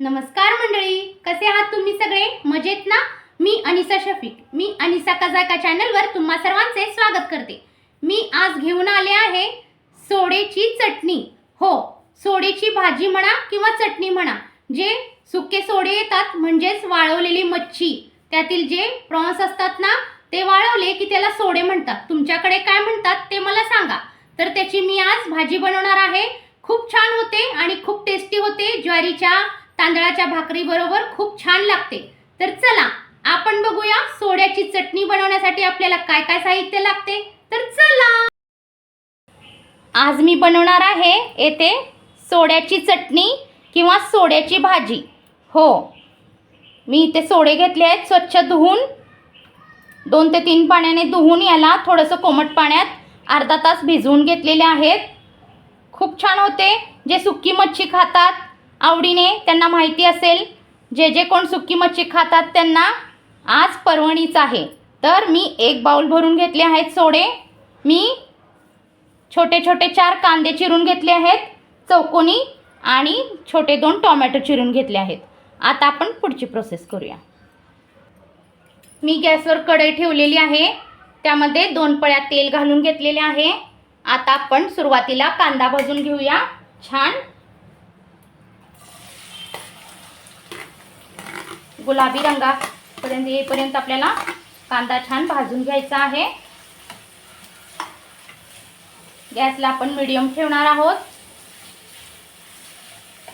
नमस्कार मंडळी कसे आहात तुम्ही सगळे? मजेत ना? मी अनिसा शफीक. मी अनिसा कजाका चॅनलवर तुम्हा सर्वांचे स्वागत करते. मी आज घेऊन आले आहे सोडेची चटणी. हो सोडेची भाजी म्हणा किंवा चटणी म्हणा जे सुके सोडे येतात म्हणजेच वाळवलेली मच्छी. त्यातील जे प्रॉन्स असतात ना ते वाळवले की त्याला सोडे म्हणतात. तुमच्याकडे काय म्हणतात ते मला सांगा. तर त्याची मी आज भाजी बनवणार आहे. खूप छान होते आणि खूप टेस्टी होते ज्वारीच्या तांदळाच्या भाकरीबरोबर खूप छान लागते. तर चला आपण बघूया सोड्याची चटणी बनवण्यासाठी आपल्याला काय काय साहित्य लागते. तर चला. आज मी बनवणार आहे येथे सोड्याची चटणी किंवा सोड्याची भाजी. हो. मी इथे सोडे घेतले आहेत स्वच्छ धुवून. दोन ते तीन पाण्याने धुवून याला थोडंसं कोमट पाण्यात अर्धा तास भिजवून घेतलेले आहेत. खूप छान होते. जे सुक्की मच्छी खातात आवडीने त्यांना माहिती असेल जे जे कोण सुकी मच्छी खातात त्यांना आज परवणीच आहे. तर मी एक बाऊल भरून घेतले आहेत सोडे. मी छोटे छोटे चार कांदे चिरून घेतले आहेत चौकोनी आणि छोटे दोन टोमॅटो चिरून घेतले आहेत. आता आपण पुढची प्रोसेस करूया. मी गॅसवर कढई ठेवलेली आहे. त्यामध्ये दोन पळ्या तेल घालून घेतलेले आहे. आता आपण सुरुवातीला कांदा भाजून घेऊया. छान गुलाबी रंगापर्यंत येईपर्यंत आपल्याला कांदा छान भाजून घ्यायचा आहे. गॅसला आपण मिडियम ठेवणार आहोत.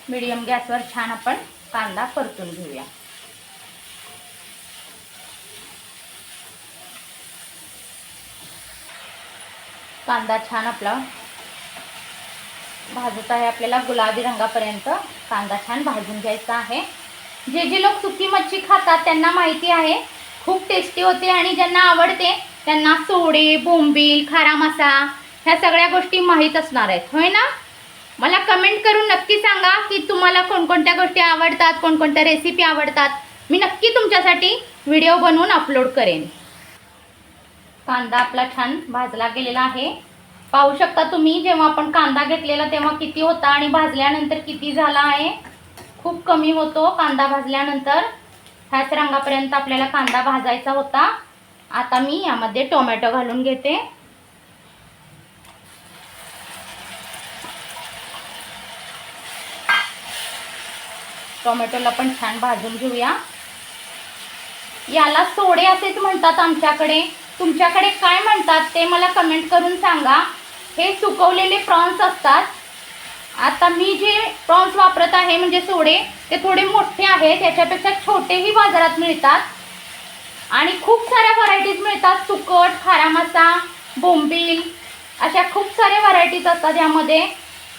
मिडियम गॅसवर छान आपण कांदा परतून घेऊया. कांदा छान आपला भाजत आहे आपल्याला गुलाबी रंगापर्यंत कांदा छान भाजून घ्यायचा आहे. जे जे लोक सुकी मच्छी खातात त्यांना माहिती आहे. खूप टेस्टी होते आणि ज्यांना आवडते त्यांना सोडे बोंबील खारा मसा ह्या सगळ्या गोष्टी माहीत असणार आहेत. होय ना? मला कमेंट करून नक्की सांगा की तुम्हाला कोणकोणत्या गोष्टी आवडतात कोणकोणत्या रेसिपी आवडतात. मी नक्की तुमच्यासाठी व्हिडिओ बनवून अपलोड करेन. कांदा आपला छान भाजला गेलेला आहे. पाहू शकता तुम्ही जेव्हा आपण कांदा घेतलेला तेव्हा किती होता आणि भाजल्यानंतर किती झाला आहे. खूप कमी होतो. कांदा भाजल्यानंतर ह्याच रंगापर्यंत आपल्याला कांदा भाजायचा होता. आता मी यामध्ये टोमॅटो घालून घेते. टोमॅटोला पण छान भाजून घेऊया. याला सोडे असेच म्हणतात आमच्याकडे. तुमच्याकडे काय म्हणतात ते मला कमेंट करून सांगा. हे सुकवलेले प्रॉन्स असतात. आता मी जे प्रॉन्स वापरत आहे म्हणजे सोडे ते थोडे मोठे आहेत याच्यापेक्षा छोटेही बाजारात मिळतात. आणि खूप साऱ्या व्हरायटीज मिळतात. सुकट खारा मसा बोंबील अशा खूप साऱ्या व्हरायटीज असतात यामध्ये.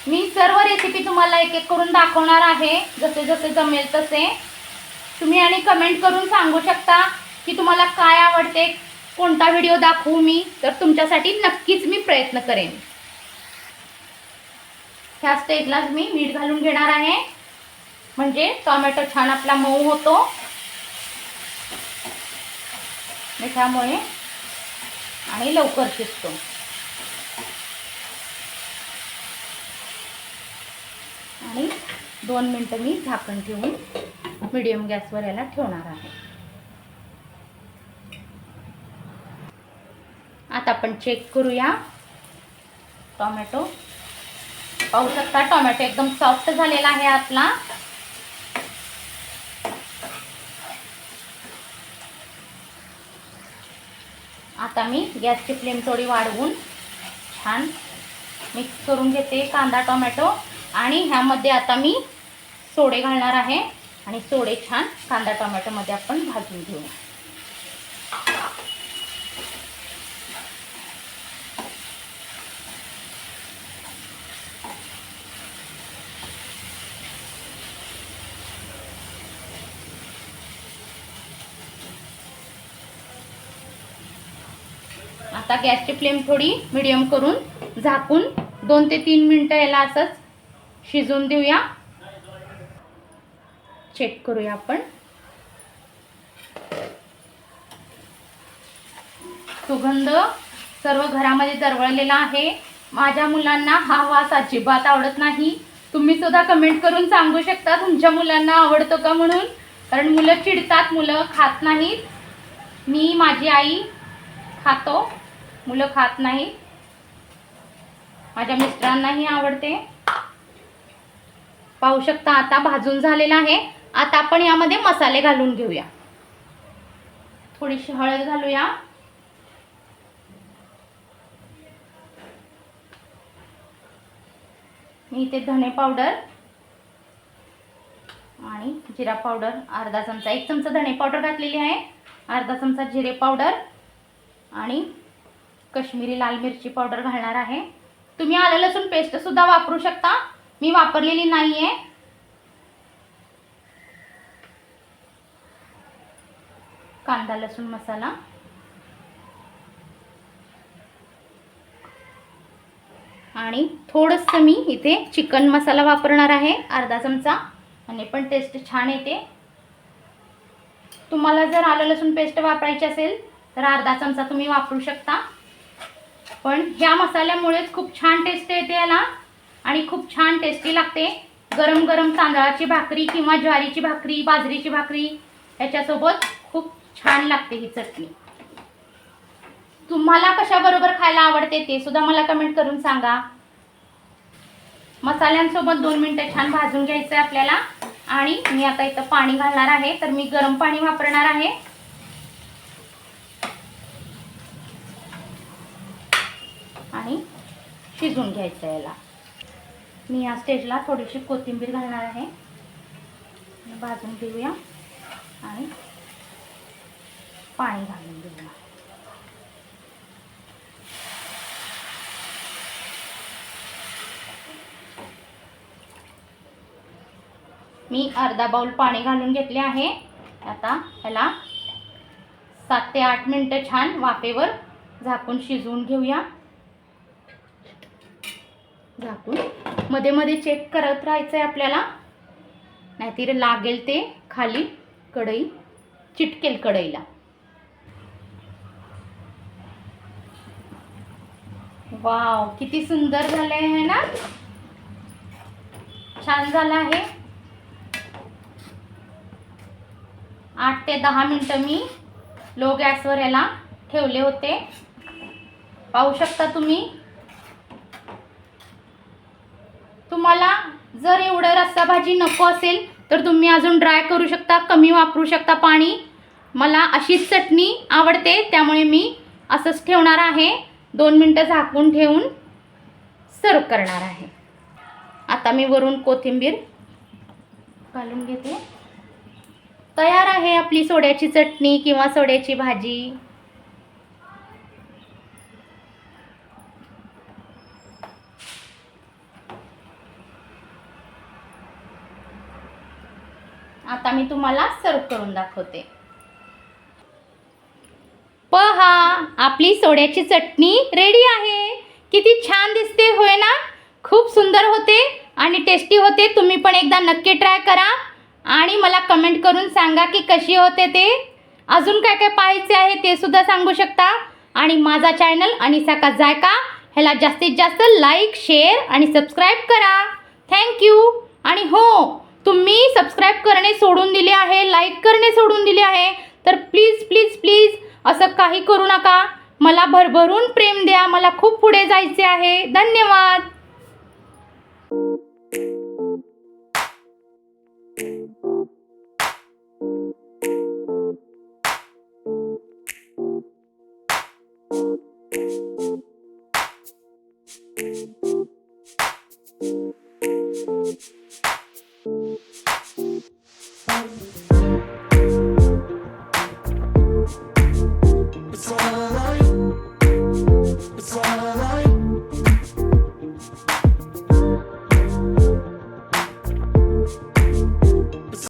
मी सर्व रेसिपी तुम्हाला एक एक करून दाखवणार आहे जसे जसे जमेल तसे. तुम्ही आणि कमेंट करून सांगू शकता की तुम्हाला काय आवडते कोणता व्हिडिओ दाखवू मी तर तुमच्यासाठी नक्कीच मी प्रयत्न करेन. ह्या स्टेजलाच मी मीठ घालून घेणार आहे. म्हणजे टोमॅटो छान आपला मऊ होतो. मिठामुळे. आणि लवकर शिजतो. आणि दोन मिनटं मी झाकण ठेवून मिडियम गॅसवर याला ठेवणार आहे. आता आपण चेक करूया टोमॅटो पाहू शकता टोमॅटो एकदम सॉफ्ट झालेला आहे आपला आता मी गॅसची फ्लेम थोडी वाढवून छान मिक्स करून घेते कांदा टोमॅटो. आणि ह्यामध्ये आता मी सोडे घालणार आहे. आणि सोडे छान कांदा टोमॅटोमध्ये आपण भाजून घेऊ. आता गॅसची फ्लेम थोडी मिडियम करून झाकून दोन ते तीन मिनटं याला असंच शिजवून देऊया. चेक करूया आपण. सुगंध सर्व घरामध्ये दरवळलेला आहे. माझ्या मुलांना हा वास अजिबात आवडत नाही. तुम्ही सुद्धा कमेंट करून सांगू शकता तुमच्या मुलांना आवडतो का म्हणून. कारण मुलं चिडतात मुलं खात नाहीत. मी माझी आई खातो. मुलं खात नाही. माझ्या मिस्टरांनाही आवडते. पाहू शकता आता भाजून झालेला आहे. आता आपण यामध्ये मसाले घालून घेऊया. थोडीशी हळद घालूया. मी इथे धणे पावडर आणि जिरा पावडर. अर्धा चमचा एक चमचा धणे पावडर घातलेली आहे. अर्धा चमचा जिरे पावडर आणि कश्मीरी लाल मिरची पावडर घालणार आहे. तुम्ही आलं लसूण पेस्ट सुद्धा वापरू शकता. मी वापरलेली नाही आहे कांदा लसूण मसाला. आणि थोडंसं मी इथे चिकन मसाला वापरणार आहे अर्धा चमचा. आणि पण टेस्ट छान येते. तुम्हाला जर आलं लसूण पेस्ट वापरायची असेल तर अर्धा चमचा तुम्ही वापरू शकता. पण ह्या मसाल्यामुळेच खूप छान टेस्ट येते याला. आणि खूप छान टेस्टी लागते. गरम गरम तांदळाची भाकरी किंवा ज्वारीची भाकरी बाजरीची भाकरी याच्यासोबत खूप छान लागते ही चटणी. तुम्हाला कशाबरोबर खायला आवडते ते सुद्धा मला कमेंट करून सांगा. मसाल्यांसोबत दोन मिनटं छान भाजून घ्यायचं आहे आपल्याला. आणि मी आता इथं पाणी घालणार आहे. तर मी गरम पाणी वापरणार आहे. आणि शिजवून घ्यायचं याला. मी या स्टेजला थोडीशी कोथिंबीर घालणार आहे. भाजून घेऊया आणि पाणी घालून घेऊया. मी अर्धा बाउल पाणी घालून घेतले आहे. आता ह्याला सात ते आठ मिनटं छान वाफेवर झाकून शिजवून घेऊया. झाकून. मध्ये मध्ये चेक करत राहायचं आहे आपल्याला. नाहीतर लागेल ते खाली कढई चिटकेल कढईला. वाव किती सुंदर झालं आहे ना? छान झालं आहे. आठ ते दहा मिनटं मी लो गॅसवर याला ठेवले होते. पाहू शकता तुम्ही? तुम्हाला जर एवढं रस्सा भाजी नको असेल तर तुम्ही अजून ड्राय करू शकता कमी वापरू शकता पाणी. मला अशीच चटणी आवडते त्यामुळे मी असंच ठेवणार आहे. दोन मिनटं झाकून ठेवून सर्व करणार आहे. आता मी वरून कोथिंबीर घालून घेते. तयार आहे आपली सोड्याची चटणी किंवा सोड्याची भाजी आता मी तुम्हाला सर्व करून दाखवते. पहा आपली सोड्याची चटणी रेडी आहे. किती छान दिसते होय ना? खूप सुंदर होते आणि टेस्टी होते. तुम्ही पण एकदा नक्की ट्राय करा. आणि मला कमेंट करून सांगा की कशी होते ते. अजून काय काय पाहायचे आहे ते सुद्धा सांगू शकता. आणि माझा चॅनल अनिसा का जायका. ह्याला जास्तीत जास्त लाईक शेअर आणि सबस्क्राईब करा. थँक्यू आणि हो तुम्ही सबस्क्राईब करणे सोडून दिले आहे लाईक करणे सोडून दिले आहे तर प्लीज प्लीज प्लीज असं काही करू नका. मला भरभरून प्रेम द्या. मला खूप पुढे जायचे आहे. धन्यवाद.